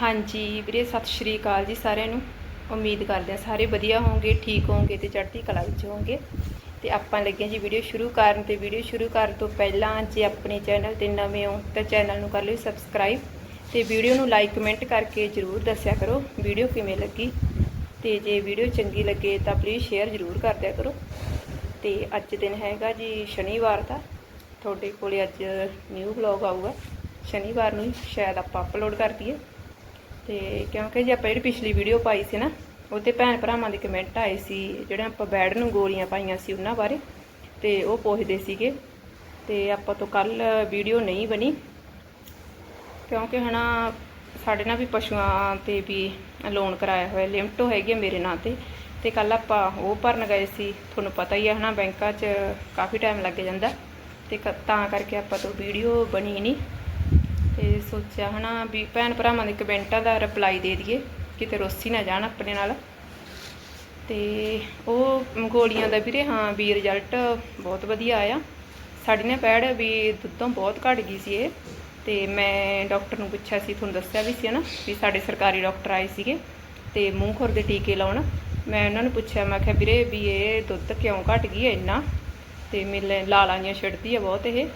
ਹਾਂਜੀ ਵੀਰੇ, ਸਤਿ ਸ਼੍ਰੀ ਅਕਾਲ ਜੀ ਸਾਰਿਆਂ ਨੂੰ। ਉਮੀਦ ਕਰਦੇ ਹਾਂ ਸਾਰੇ ਵਧੀਆ ਹੋਵੋਗੇ ਠੀਕ ਹੋਵੋਗੇ ਤੇ ਚੜ੍ਹਦੀ ਕਲਾ ਵਿੱਚ ਹੋਵੋਗੇ ਤੇ ਆਪਾਂ ਲੱਗੇ ਹਾਂ ਜੀ ਵੀਡੀਓ ਸ਼ੁਰੂ ਕਰਨ ਤੇ ਵੀਡੀਓ ਸ਼ੁਰੂ ਕਰਨ ਤੋਂ ਪਹਿਲਾਂ ਜੇ ਆਪਣੇ ਚੈਨਲ ਤੇ ਨਵੇਂ ਹੋ ਤਾਂ ਚੈਨਲ ਨੂੰ ਕਰ ਲਿਓ ਸਬਸਕ੍ਰਾਈਬ ਤੇ ਵੀਡੀਓ ਨੂੰ ਲਾਈਕ, ਕਮੈਂਟ ਕਰਕੇ ਜਰੂਰ ਦੱਸਿਆ ਕਰੋ ਵੀਡੀਓ ਕਿਵੇਂ ਲੱਗੀ। ਤੇ ਜੇ ਵੀਡੀਓ ਚੰਗੀ ਲੱਗੇ ਤਾਂ ਪਲੀਜ਼ ਸ਼ੇਅਰ ਜਰੂਰ ਕਰ ਦਿਆ ਕਰੋ। ਤੇ ਅੱਜ ਦਿਨ ਹੈਗਾ ਜੀ ਸ਼ਨੀਵਾਰ ਦਾ। ਤੁਹਾਡੇ ਕੋਲੇ ਅੱਜ ਨਿਊ ਵਲੌਗ ਆਊਗਾ। ਸ਼ਨੀਵਾਰ ਨੂੰ ਹੀ ਸ਼ਾਇਦ ਆਪਾਂ ਅਪਲੋਡ ਕਰ ਦਈਏ। ਤੇ ਕਿਉਂਕਿ ਜੇ ਆਪਾਂ ਜਿਹੜੀ ਪਿਛਲੀ ਵੀਡੀਓ ਪਾਈ ਸੀ ਨਾ ਉਹਤੇ ਭੈਣ ਭਰਾਵਾਂ ਦੇ ਕਮੈਂਟ ਆਏ ਸੀ, ਜਿਹੜੇ ਆਪਾਂ ਬੈਡ ਨੂੰ ਗੋਲੀਆਂ ਪਾਈਆਂ ਸੀ ਉਹਨਾਂ ਬਾਰੇ, ਤੇ ਉਹ ਪੁੱਛਦੇ ਸੀਗੇ। ਤੇ ਆਪਾਂ ਤੋਂ ਕੱਲ ਵੀਡੀਓ ਨਹੀਂ ਬਣੀ, ਕਿਉਂਕਿ ਹਨਾ ਸਾਡੇ ਨਾਲ ਵੀ ਪਸ਼ੂਆਂ ਤੇ ਵੀ ਲੋਨ ਕਰਾਇਆ ਹੋਇਆ ਲਿਮਟੋ ਹੈਗੀ ਆ ਮੇਰੇ ਨਾਂ ਤੇ। ਤੇ ਕੱਲ ਆਪਾਂ ਉਹ ਭਰਨ ਗਏ ਸੀ, ਤੁਹਾਨੂੰ ਪਤਾ ਹੀ ਹੈ ਹਨਾ ਬੈਂਕਾਂ 'ਚ ਕਾਫੀ ਟਾਈਮ ਲੱਗ ਜਾਂਦਾ। ਤੇ ਕ- ਤਾਂ ਕਰਕੇ ਆਪਾਂ ਤੋਂ ਵੀਡੀਓ ਬਣੀ ਨਹੀਂ। ਤੇ ਸੋਚਿਆ ਹਨਾ ਵੀ ਭੈਣ ਭਰਾਵਾਂ ਦੇ ਕਮੈਂਟਾਂ ਦਾ ਰਿਪਲਾਈ ਦੇ ਦਈਏ, ਕਿਤੇ ਰੋਸੀ ਨਾ ਜਾਣ ਆਪਣੇ ਨਾਲ। ਤੇ ਉਹ ਗੋਲੀਆਂ ਦਾ ਵੀਰੇ, ਹਾਂ, ਵੀ ਰਿਜ਼ਲਟ ਬਹੁਤ ਵਧੀਆ ਆਇਆ। ਸਾਡੀ ਨੇ ਪੈੜ ਵੀ ਦੁੱਧੋਂ ਬਹੁਤ ਘਟ ਗਈ ਸੀ ਇਹ। ਤੇ ਮੈਂ ਡਾਕਟਰ ਨੂੰ ਪੁੱਛਿਆ ਸੀ, ਤੁਹਾਨੂੰ ਦੱਸਿਆ ਵੀ ਸੀ ਨਾ ਵੀ ਸਾਡੇ ਸਰਕਾਰੀ ਡਾਕਟਰ ਆਏ ਸੀਗੇ ਤੇ ਮੂੰਹ ਖੁਰ ਦੇ ਟੀਕੇ ਲਾਉਣ। ਮੈਂ ਉਹਨਾਂ ਨੂੰ ਪੁੱਛਿਆ, ਮੈਂ ਕਿਹਾ, ਵੀਰੇ, ਵੀ ਇਹ ਦੁੱਧ ਕਿਉਂ ਘਟ ਗਈ ਹੈ ਇੰਨਾ? ਤੇ ਮਿਲੇ ਲਾਲਾਂ ਜਿਹੀਆਂ ਛਿੜਦੀ ਆ ਬਹੁਤ ਇਹ।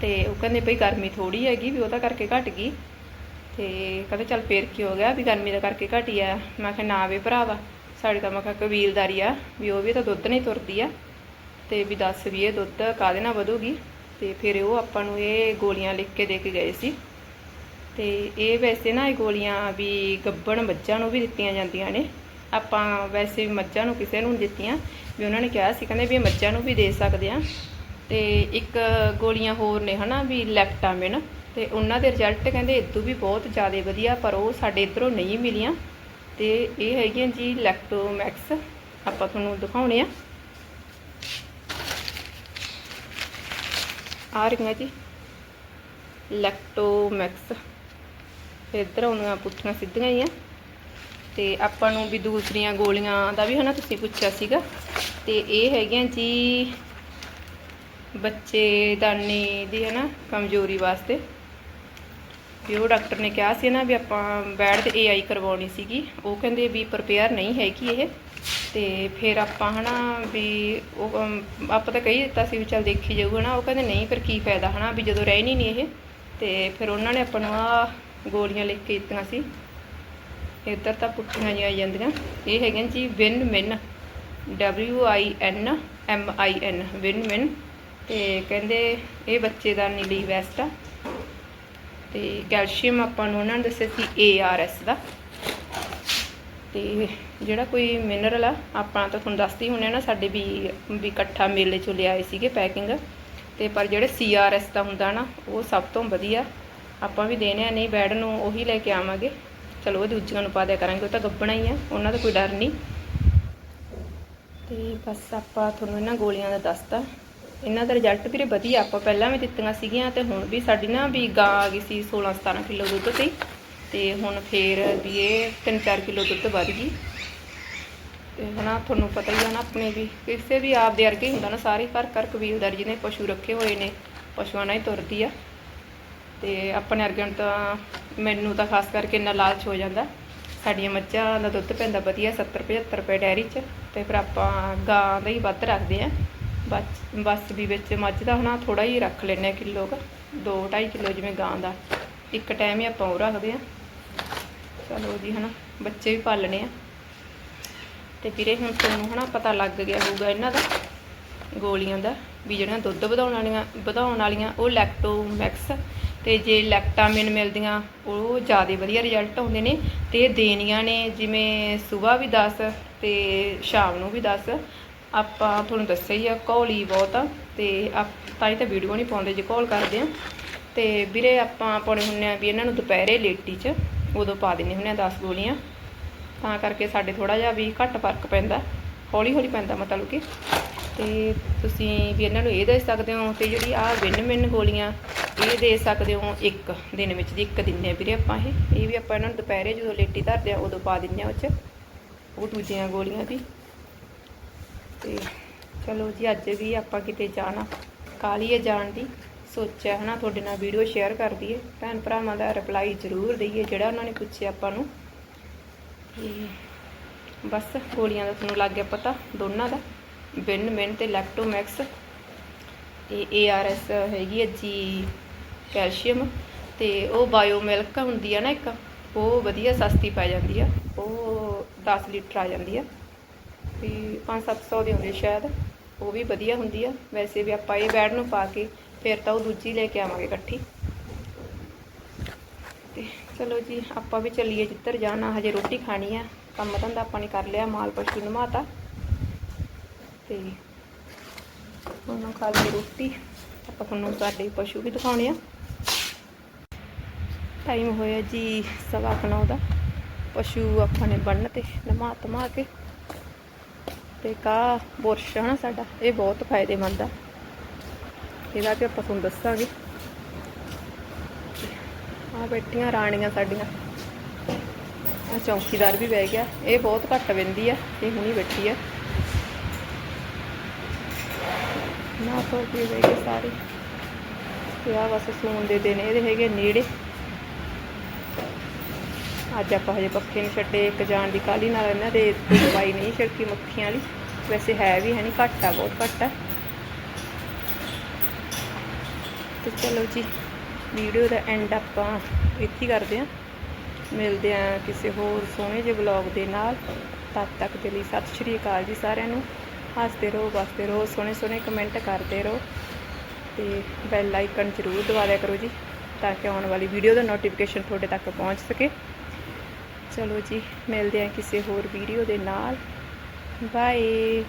ਤੇ ਉਹ ਕਹਿੰਦੇ ਭਈ ਗਰਮੀ ਥੋੜੀ ਹੈਗੀ ਵੀ ਉਹਦਾ ਕਰਕੇ ਘਟ ਗਈ। ਤੇ ਕਹਿੰਦੇ ਚੱਲ ਫੇਰ ਕੀ ਹੋ ਗਿਆ ਵੀ ਗਰਮੀ ਦਾ ਕਰਕੇ ਘਟੀ ਆ। ਮੈਂ ਕਿਹਾ ਨਾ ਵੇ ਭਰਾਵਾ ਸਾਡੇ ਤਾਂ ਮੈਂ ਕਿਹਾ ਕਬੀਲਦਾਰੀ ਆ ਵੀ ਉਹ ਵੀ ਤਾਂ ਦੁੱਧ ਨਹੀਂ ਤੁਰਦੀ ਆ। ਤੇ ਵੀ ਦੱਸ ਵੀ ਇਹ ਦੁੱਧ ਕਾਦੇ ਨਾਲ ਵਧੂਗੀ? ਤੇ ਫਿਰ ਉਹ ਆਪਾਂ ਨੂੰ ਇਹ ਗੋਲੀਆਂ ਲਿਖ ਕੇ ਦੇ ਕੇ ਗਏ ਸੀ। ਤੇ ਇਹ ਵੈਸੇ ਨਾ ਇਹ ਗੋਲੀਆਂ ਵੀ ਗੱਬਣ ਮੱਝਾਂ ਨੂੰ ਵੀ ਦਿੱਤੀਆਂ ਜਾਂਦੀਆਂ ਨੇ। ਆਪਾਂ ਵੈਸੇ ਵੀ ਮੱਝਾਂ ਨੂੰ ਕਿਸੇ ਨੂੰ ਨਹੀਂ ਦਿੱਤੀਆਂ। ਵੀ ਉਹਨਾਂ ਨੇ ਕਿਹਾ ਸੀ, ਕਹਿੰਦੇ ਵੀ ਇਹ ਮੱਝਾਂ ਨੂੰ ਵੀ ਦੇ ਸਕਦੇ ਆ। ਤੇ ਇੱਕ ਗੋਲੀਆਂ ਹੋਰ ਨੇ ਹਨਾ ਵੀ ਲੈਫਟਾਮਿਨ ਤੇ ਉਹਨਾਂ ਦੇ ਰਿਜ਼ਲਟ ਕਹਿੰਦੇ ਇਦੋਂ ਵੀ ਬਹੁਤ ਜ਼ਿਆਦਾ ਵਧੀਆ, ਪਰ ਉਹ ਸਾਡੇ ਇਧਰੋਂ ਨਹੀਂ ਮਿਲੀਆਂ। ਤੇ ਇਹ ਹੈਗੀਆਂ ਜੀ ਲੈਕਟੋਮੈਕਸ ਆਪਾਂ ਤੁਹਾਨੂੰ ਦਿਖਾਉਣੇ ਆ। ਆ ਰਹੀਆਂ ਜੀ ਲੈਕਟੋਮੈਕਸ ਇੱਧਰ ਆਉਣੀਆਂ ਪੁੱਠੀਆਂ ਸਿੱਧੀਆਂ ਹੀ ਆ। ਤੇ ਆਪਾਂ ਨੂੰ ਵੀ ਦੂਸਰੀਆਂ ਗੋਲੀਆਂ ਦਾ ਵੀ ਹਨਾ ਤੁਸੀਂ ਪੁੱਛਿਆ ਸੀਗਾ। ਤੇ ਇਹ ਹੈਗੀਆਂ ਜੀ ਬੱਚੇ, ਦਾਨੀ ਦੀ ਹੈ ਨਾ ਕਮਜ਼ੋਰੀ ਵਾਸਤੇ। ਵੀ ਉਹ ਡਾਕਟਰ ਨੇ ਕਿਹਾ ਸੀ ਨਾ ਵੀ ਆਪਾਂ ਬੈਡ ਤੇ ਏਆਈ ਕਰਵਾਉਣੀ ਸੀਗੀ। ਉਹ ਕਹਿੰਦੇ ਵੀ ਪ੍ਰਪੇਅਰ ਨਹੀਂ ਹੈਗੀ ਇਹ। ਤੇ ਫਿਰ ਆਪਾਂ ਹਨਾ ਵੀ ਉਹ, ਆਪਾਂ ਤਾਂ ਕਹੀ ਦਿੱਤਾ ਸੀ ਵੀ ਚੱਲ ਦੇਖੀ ਜਾਊਗਾ ਨਾ ਉਹ ਕਹਿੰਦੇ ਨਹੀਂ ਫਿਰ ਕੀ ਫਾਇਦਾ ਹਨਾ ਵੀ ਜਦੋਂ ਰਹਿਣੀ ਨਹੀਂ ਇਹ। ਤੇ ਫਿਰ ਉਹਨਾਂ ਨੇ ਆਪਾਂ ਨੂੰ ਆ ਗੋਲੀਆਂ ਲਿਖ ਕੇ ਦਿੱਤੀਆਂ ਸੀ। ਇੱਧਰ ਤਾਂ ਪੁੱਠੀਆਂ ਜਿਹੀਆਂ ਆਈ ਜਾਂਦੀਆਂ। ਇਹ ਹੈਗੀਆਂ ਜੀ win min W I N M I N win min ਤੇ ਕਹਿੰਦੇ ਇਹ ਬੱਚੇ ਦਾ ਨੀਲੀ ਬੈਸਟ ਆ। ਤੇ ਕੈਲਸ਼ੀਅਮ ਆਪਾਂ ਨੂੰ ਉਹਨਾਂ ਨੇ ਦੱਸਿਆ ਸੀ ARS ਦਾ। ਤੇ ਜਿਹੜਾ ਕੋਈ ਮਿਨਰਲ ਆ, ਆਪਾਂ ਤਾਂ ਤੁਹਾਨੂੰ ਦੱਸਦੀ ਹੁੰਨੇ ਨਾ, ਸਾਡੇ ਵੀ ਵੀ ਇਕੱਠਾ ਮੇਲੇ ਚੋਂ ਲਿਆਏ ਸੀਗੇ ਪੈਕਿੰਗ ਤੇ ਪਰ ਜਿਹੜੇ CRS ਦਾ ਹੁੰਦਾ ਨਾ, ਉਹ ਸਭ ਤੋਂ ਵਧੀਆ। ਆਪਾਂ ਵੀ ਦੇਣੇ ਆ, ਨਹੀਂ ਬੈਡ ਨੂੰ ਉਹੀ ਲੈ ਕੇ ਆਵਾਂਗੇ। ਚਲੋ ਉਹ ਦੂਜੀਆਂ ਨੂੰ ਪਾ ਦਿਆ ਕਰਾਂਗੇ, ਉਹ ਤਾਂ ਗੱਬਣਾ ਹੀ ਆ, ਉਹਨਾਂ ਦਾ ਕੋਈ ਡਰ ਨਹੀਂ। ਤੇ ਬਸ ਆਪਾਂ ਤੁਹਾਨੂੰ ਇਹਨਾਂ ਗੋਲੀਆਂ ਦਾ ਦੱਸਤਾ। ਇਹਨਾਂ ਦਾ ਰਿਜ਼ਲਟ ਵੀਰੇ ਵਧੀਆ, ਆਪਾਂ ਪਹਿਲਾਂ ਵੀ ਦਿੱਤੀਆਂ ਸੀਗੀਆਂ ਤੇ ਹੁਣ ਵੀ ਸਾਡੀ ਨਾ ਵੀ ਗਾਂ ਆ ਗਈ ਸੀ 16 17 ਕਿਲੋ ਦੁੱਧ ਤੇ ਤੇ ਹੁਣ ਫੇਰ ਵੀ ਇਹ 3-4 ਕਿਲੋ ਦੁੱਧ ਵੱਧ ਗਈ। ਤੇ ਹਨਾ, ਤੁਹਾਨੂੰ ਪਤਾ ਹੀ ਆ ਨਾ ਆਪਣੇ ਵੀ, ਕਿਸੇ ਵੀ ਆਪ ਦੇ ਵਰਗੇ ਹੀ ਹੁੰਦਾ ਨਾ, ਸਾਰੇ ਘਰ ਘਰ ਕਬੀਲਦਾਰ ਜਿਹਨੇ ਪਸ਼ੂ ਰੱਖੇ ਹੋਏ ਨੇ, ਪਸ਼ੂਆਂ ਨਾਲ ਹੀ ਤੁਰਦੀ ਆ। ਤੇ ਆਪਣੇ ਵਰਗਿਆਂ ਨੂੰ ਤਾਂ ਮੈਨੂੰ ਤਾਂ ਖਾਸ ਕਰਕੇ ਇੰਨਾ ਲਾਲਚ ਹੋ ਜਾਂਦਾ। ਸਾਡੀਆਂ ਮੱਝਾਂ ਦਾ ਦੁੱਧ ਪੈਂਦਾ ਵਧੀਆ 70 75 ਰੁਪਏ ਡੈਰੀ 'ਚ, ਤੇ ਫਿਰ ਆਪਾਂ ਗਾਂ ਦਾ ਹੀ ਵੱਧ ਰੱਖਦੇ ਆ। ਬਸ ਬਸ ਵੀ ਵਿੱਚ ਮੱਝ ਦਾ ਹਨਾ ਥੋੜਾ ਹੀ ਰੱਖ ਲੈਂਦੇ ਆ ਕਿਲੋ ਕ 2 2.5 ਕਿਲੋ ਜਿਵੇਂ ਗਾਂ ਦਾ। ਇੱਕ ਟਾਈਮ ਹੀ ਆਪਾਂ ਉਹ ਰੱਖਦੇ ਆ ਚਲੋ ਜੀ ਹਨਾ, ਬੱਚੇ ਵੀ ਪਾਲਣੇ ਆ। ਤੇ ਵੀਰੇ ਹੁਣ ਤੁਹਾਨੂੰ ਹਨਾ ਪਤਾ ਲੱਗ ਗਿਆ ਹੋਊਗਾ ਇਹਨਾਂ ਦਾ, ਗੋਲੀਆਂ ਦਾ, ਵੀ ਜਿਹੜੀਆਂ ਦੁੱਧ ਵਧਾਉਣ ਵਾਲੀਆਂ ਵਧਾਉਣ ਵਾਲੀਆਂ, ਉਹ ਲੈਕਟੋਮੈਕਸ ਤੇ ਜੇ ਲੈਕਟਾਮਿਨ ਮਿਲਦੀਆਂ, ਉਹ ਜ਼ਿਆਦਾ ਵਧੀਆ ਰਿਜ਼ਲਟ ਆਉਂਦੇ ਨੇ ਤੇ ਦੇਣੀਆਂ ਨੇ ਜਿਵੇਂ ਸਵੇਰ ਵੀ 10 ਤੇ ਸ਼ਾਮ ਨੂੰ ਵੀ 10 ਆਪਾਂ ਤੁਹਾਨੂੰ ਦੱਸਿਆ ਹੀ ਆ ਘੋਲੀ ਬਹੁਤ ਆ, ਤੇ ਆਪ- ਤਾਂ ਹੀ ਤਾਂ ਵੀਡੀਓ ਨਹੀਂ ਪਾਉਂਦੇ, ਜੇ ਘੋਲ ਕਰਦੇ ਆ। ਤੇ ਵੀਰੇ ਆਪਾਂ ਪਾਉਣੇ ਹੁੰਨੇ ਆ ਵੀ ਇਹਨਾਂ ਨੂੰ ਦੁਪਹਿਰੇ ਲੇਟੀ 'ਚ, ਉਦੋਂ ਪਾ ਦਿੰਨੇ ਹੁੰਨੇ ਆ 10 ਗੋਲੀਆਂ। ਤਾਂ ਕਰਕੇ ਸਾਡੇ ਥੋੜਾ ਜਿਹਾ ਵੀ ਘੱਟ ਫ਼ਰਕ ਪੈਂਦਾ ਹੌਲੀ ਹੌਲੀ ਪੈਂਦਾ ਮਤਲਬ ਕਿ। ਤੇ ਤੁਸੀਂ ਵੀ ਇਹਨਾਂ ਨੂੰ ਇਹ ਦੇ ਸਕਦੇ ਹੋ ਤੇ ਜਿਹੜੀ ਆ ਵਿਨ ਵਿਨ ਗੋਲੀਆਂ, ਇਹ ਦੇ ਸਕਦੇ ਹੋ ਇੱਕ, ਦਿਨ ਵਿੱਚ ਦੀ ਇੱਕ ਦਿੰਦੇ ਆ ਵੀਰੇ ਆਪਾਂ ਇਹ। ਇਹ ਵੀ ਆਪਾਂ ਇਹਨਾਂ ਨੂੰ ਦੁਪਹਿਰੇ ਜਦੋਂ ਲੇਟੀ ਧਰਦੇ ਆ, ਉਦੋਂ ਪਾ ਦਿੰਦੇ ਆ ਉਹ 'ਚ, ਉਹ ਦੂਜੀਆਂ ਗੋਲੀਆਂ ਵੀ। ਤੇ ਚਲੋ ਜੀ, ਅੱਜ ਵੀ ਆਪਾਂ ਕਿਤੇ ਜਾਣਾ। ਕਾਲੀ ਹੈ ਜਾਣ ਦੀ। ਸੋਚਿਆ ਹਨਾ ਤੁਹਾਡੇ ਨਾਲ ਵੀਡੀਓ ਸ਼ੇਅਰ ਕਰ ਦਈਏ। ਭੈਣ ਭਰਾਵਾਂ ਦਾ ਰਿਪਲਾਈ ਜ਼ਰੂਰ ਦਈਏ, ਜਿਹੜਾ ਉਹਨਾਂ ਨੇ ਪੁੱਛਿਆ ਆਪਾਂ ਨੂੰ। ਤੇ ਬਸ, ਗੋਲੀਆਂ ਦਾ ਤੁਹਾਨੂੰ ਲੱਗ ਗਿਆ ਪਤਾ, ਦੋਨਾਂ ਦਾ। ਬਿਨ ਮਿਨ ਤੇ ਲੈਕਟੋਮੈਕਸ ਤੇ ਏਆਰਐਸ ਹੈਗੀ ਹੈ ਜੀ, ਕੈਲਸ਼ੀਅਮ। ਤੇ ਉਹ ਬਾਇਓ ਮਿਲਕ ਹੁੰਦੀ ਆ ਨਾ ਇੱਕ, ਉਹ ਵਧੀਆ ਸਸਤੀ ਪੈ ਜਾਂਦੀ ਆ। ਉਹ 10 ਲੀਟਰ ਆ ਜਾਂਦੀ ਆ। ਵੀ 5-700 ਦੀ ਹੁੰਦੀ ਸ਼ਾਇਦ, ਉਹ ਵੀ ਵਧੀਆ ਹੁੰਦੀ ਆ। ਵੈਸੇ ਵੀ ਆਪਾਂ ਇਹ ਬੈਡ ਨੂੰ ਪਾ ਕੇ ਫਿਰ ਤਾਂ ਉਹ ਦੂਜੀ ਲੈ ਕੇ ਆਵਾਂਗੇ ਇਕੱਠੀ। ਤੇ ਚਲੋ ਜੀ, ਆਪਾਂ ਵੀ ਚੱਲੀਏ ਜਿੱਧਰ ਜਾਣਾ, ਹਜੇ ਰੋਟੀ ਖਾਣੀ ਆ। ਕੰਮ ਧੰਦਾ ਆਪਾਂ ਨੇ ਕਰ ਲਿਆ, ਮਾਲ ਪਸ਼ੂ ਨਮਾਤਾ। ਤੇ ਹੁਣ ਖਾ ਲਈ ਰੋਟੀ, ਆਪਾਂ ਤੁਹਾਨੂੰ ਸਾਡੇ ਪਸ਼ੂ ਵੀ ਦਿਖਾਉਣੇ ਆ। ਟਾਈਮ ਹੋਇਆ ਜੀ ਸਵਾ ਕੁ ਨੌ ਦਾ। ਪਸ਼ੂ ਆਪਾਂ ਨੇ ਬੰਨ ਤੇ ਨਮਾ ਧਮਾ ਕੇ ਤੇ ਕਾ ਬੁਰਸ਼ ਆ ਨਾ ਸਾਡਾ, ਇਹ ਬਹੁਤ ਫਾਇਦੇਮੰਦ ਆ। ਇਹਦਾ ਵੀ ਆਪਾਂ ਤੁਹਾਨੂੰ ਦੱਸਾਂਗੇ। ਆ ਬੈਠੀਆਂ ਰਾਣੀਆਂ ਸਾਡੀਆਂ। ਆ ਚੌਕੀਦਾਰ ਵੀ ਬਹਿ ਗਿਆ। ਇਹ ਬਹੁਤ ਘੱਟ ਵੰਦੀ ਆ, ਇਹ ਹੁਣੀ ਬੈਠੀ ਆ। ਨਾ ਤੋਂ ਵੀ ਬਹਿ ਗਏ ਸਾਰੇ। ਤੇ ਆ ਬਸ ਸੂਣ ਦੇ ਦਿਨ ਇਹਦੇ ਹੈਗੇ ਨੇੜੇ। ਅੱਜ ਆਪਾਂ ਹਜੇ ਪੱਖੇ ਨਹੀਂ ਛੱਡੇ, ਇੱਕ ਜਾਣ ਦੀ ਕਾਲੀ ਨਾਲ ਇਹਨਾਂ ਦੇ ਕੋਈ ਦਵਾਈ ਨਹੀਂ ਛਿੜਕੀ ਮੱਖੀਆਂ ਵਾਲੀ। ਵੈਸੇ ਹੈ ਵੀ, ਹੈ ਨਹੀਂ ਘੱਟ ਆ, ਬਹੁਤ ਘੱਟ ਆ। ਤੇ ਚਲੋ ਜੀ, ਵੀਡੀਓ ਦਾ ਐਂਡ ਆਪਾਂ ਇੱਥੇ ਕਰਦੇ ਹਾਂ। ਮਿਲਦੇ ਹਾਂ ਕਿਸੇ ਹੋਰ ਸੋਹਣੇ ਜਿਹੇ ਵਲੌਗ ਦੇ ਨਾਲ। ਤਦ ਤੱਕ ਦੇ ਲਈ ਸਤਿ ਸ਼੍ਰੀ ਅਕਾਲ ਜੀ ਸਾਰਿਆਂ ਨੂੰ। ਹੱਸਦੇ ਰਹੋ, ਵਸਦੇ ਰਹੋ, ਸੋਹਣੇ ਸੋਹਣੇ ਕਮੈਂਟ ਕਰਦੇ ਰਹੋ। ਤੇ ਬੈਲ ਆਈਕਨ ਜ਼ਰੂਰ ਦਬਾ ਦਿਆ ਕਰੋ ਜੀ, ਤਾਂ ਕਿ ਆਉਣ ਵਾਲੀ ਵੀਡੀਓ ਦਾ ਨੋਟੀਫਿਕੇਸ਼ਨ ਤੁਹਾਡੇ ਤੱਕ ਪਹੁੰਚ ਸਕੇ। ਚਲੋ ਜੀ ਮਿਲਦੇ ਹਾਂ ਕਿਸੇ ਹੋਰ ਵੀਡੀਓ ਦੇ ਨਾਲ। ਬਾਏ